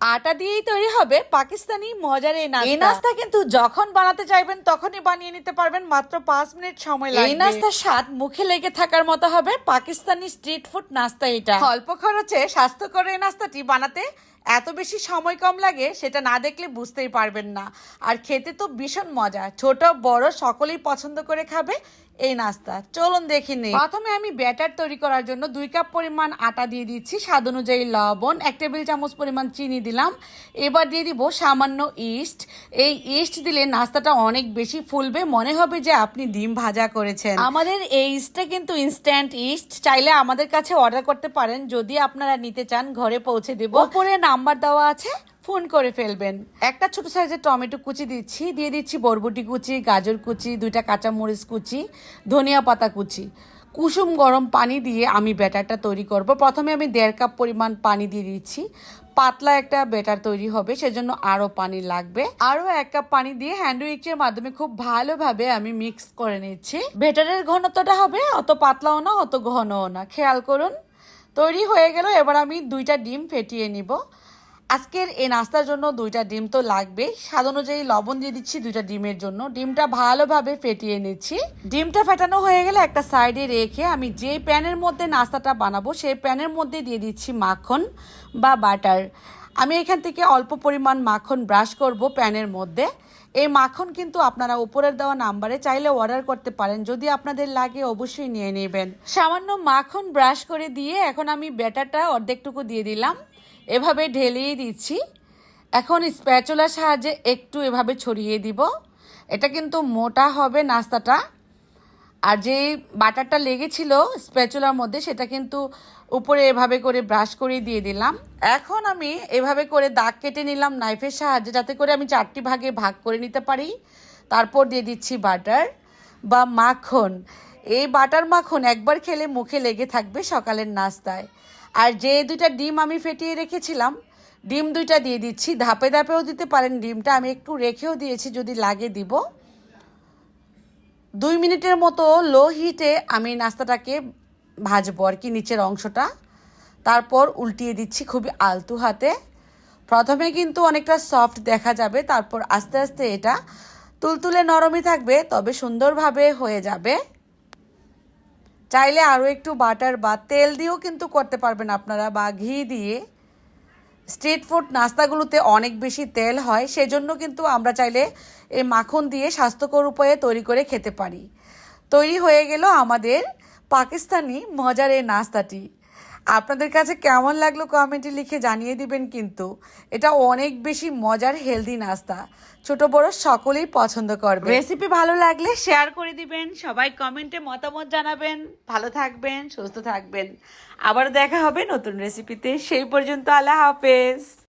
আটা দিয়েই তৈরি হবে পাকিস্তানি মজার এই নাস্তা। এই নাস্তা কিন্তু যখন বানাতে চাইবেন তখনই বানিয়ে নিতে পারবেন। মাত্র পাঁচ মিনিট সময় লাগবে। এই নাস্তার স্বাদ মুখে লেগে থাকার মতো হবে পাকিস্তানি স্ট্রিট ফুড নাস্তা এটা। অল্প খরচে স্বাস্থ্যকর এই নাস্তাটি বানাতে এত বেশি সময় কম লাগে সেটা না দেখলে বুঝতেই পারবেন না। আর খেতে তো ভীষণ মজা। ছোট বড় সকলেই পছন্দ করে খাবে। এই নাস্তা চলুন দেখি নেই। প্রথমে আমি ব্যাটার তৈরি করার জন্য দুই কাপ পরিমাণ আটা দিয়ে দিচ্ছি স্বাদ অনুযায়ী লবণ এক টেবিল চামচ পরিমাণ চিনি দিলাম। এবার দিয়ে দিব সামান্য ইস্ট। এই ইস্ট দিলে নাস্তাটা অনেক বেশি ফুলবে। মনে হবে যে আপনি ডিম ভাজা করেছেন। আমাদের এই ইস্টটা কিন্তু ইনস্ট্যান্ট ইস্ট। চাইলে আমাদের কাছে অর্ডার করতে পারেন। যদি আপনারা নিতে চান ঘরে পৌঁছে দেব। উপরে নাম্বার দেওয়া আছে। ফোন করে ফেলবেন। একটা ছোট সাইজের টমেটো কুচি দিচ্ছি, দিয়ে দিচ্ছি বরবটি কুচি, গাজর কুচি, দুইটা কাঁচামরিচ কুচি, ধনিয়া পাতা কুচি। কুসুম গরম পানি দিয়ে আমি ব্যাটারটা তৈরি করব। প্রথমে আমি দেড় কাপ পরিমাণ পানি দিয়ে দিচ্ছি। পাতলা একটা ব্যাটার তৈরি হবে, সেজন্য আরও পানি লাগবে। আরও এক কাপ পানি দিয়ে হ্যান্ড উইক্সের মাধ্যমে খুব ভালোভাবে আমি মিক্স করে নিচ্ছি। ব্যাটারের ঘনত্বটা হবে অত পাতলাও না, অত ঘনও না। খেয়াল করুন, তৈরি হয়ে গেল। এবার আমি দুইটা ডিম ফেটিয়ে নিব। আজকের এই নাস্তার জন্য দুইটা ডিম তো লাগবে। স্বাদ অনুযায়ী লবণ দিয়ে দিচ্ছি দুইটা ডিমের জন্য। ডিমটা ভালোভাবে ফেটিয়ে নিচ্ছি। ডিমটা ফেটানো হয়ে গেলে একটা সাইডে রেখে আমি যে প্যানের মধ্যে নাস্তাটা বানাবো, সেই প্যানের মধ্যে দিয়ে দিচ্ছি মাখন বা বাটার। আমি এখান থেকে অল্প পরিমাণ মাখন ব্রাশ করব প্যানের মধ্যে। এই মাখন কিন্তু আপনারা উপরের দেওয়া নাম্বারে চাইলে অর্ডার করতে পারেন। যদি আপনাদের লাগে অবশ্যই নিয়ে নেবেন। সামান্য মাখন ব্রাশ করে দিয়ে এখন আমি ব্যাটারটা অর্ধেকটুকু দিয়ে দিলাম। এভাবে ঢেলিয়ে দিচ্ছি। এখন স্প্যাচুলার সাহায্যে একটু এভাবে ছড়িয়ে দিব। এটা কিন্তু মোটা হবে নাস্তাটা। আর যে বাটারটা লেগেছিল স্প্যাচুলার মধ্যে, সেটা কিন্তু উপরে এভাবে করে ব্রাশ করে দিয়ে দিলাম। এখন আমি এভাবে করে দাগ কেটে নিলাম নাইফের সাহায্যে, যাতে করে আমি চারটি ভাগে ভাগ করে নিতে পারি। তারপর দিয়ে দিচ্ছি বাটার বা মাখন। এই বাটার মাখন একবার খেলে মুখে লেগে থাকবে সকালের নাস্তায়। আর যে দুইটা ডিম আমি ফেটিয়ে রেখেছিলাম, ডিম দুইটা দিয়ে দিচ্ছি। ধাপে ধাপেও দিতে পারেন ডিমটা, আমি একটু রেখেও দিয়েছি, যদি লাগে দিব। দুই মিনিটের মতো লো হিটে আমি নাস্তাটাকে ভাজবো আর কি, নিচের অংশটা। তারপর উল্টিয়ে দিচ্ছি খুবই আলতু হাতে। প্রথমে কিন্তু অনেকটা সফট দেখা যাবে, তারপর আস্তে আস্তে এটা তুলতুলে নরমই থাকবে, তবে সুন্দরভাবে হয়ে যাবে। চাইলে আরও একটু বাটার বা তেল দিয়েও কিন্তু করতে পারবেন আপনারা, বা ঘি দিয়ে। স্ট্রিট ফুড নাস্তাগুলোতে অনেক বেশি তেল হয়, সেজন্য কিন্তু আমরা চাইলে এই মাখন দিয়ে স্বাস্থ্যকর উপায়ে তৈরি করে খেতে পারি। তৈরি হয়ে গেল আমাদের পাকিস্তানি মজার এই নাস্তাটি। আপনাদের কাছে কেমন লাগল কমেন্টে লিখে জানিয়ে দিবেন কিন্তু। এটা অনেক বেশি মজার হেলদি নাস্তা। ছোট বড় সকলেই পছন্দ করবে। রেসিপি ভালো লাগলে শেয়ার করে দিবেন। সবাই কমেন্টে মতামত জানাবেন। ভালো থাকবেন, সুস্থ থাকবেন। আবার দেখা হবে নতুন রেসিপিতে সেই পর্যন্ত আল্লাহ হাফেজ।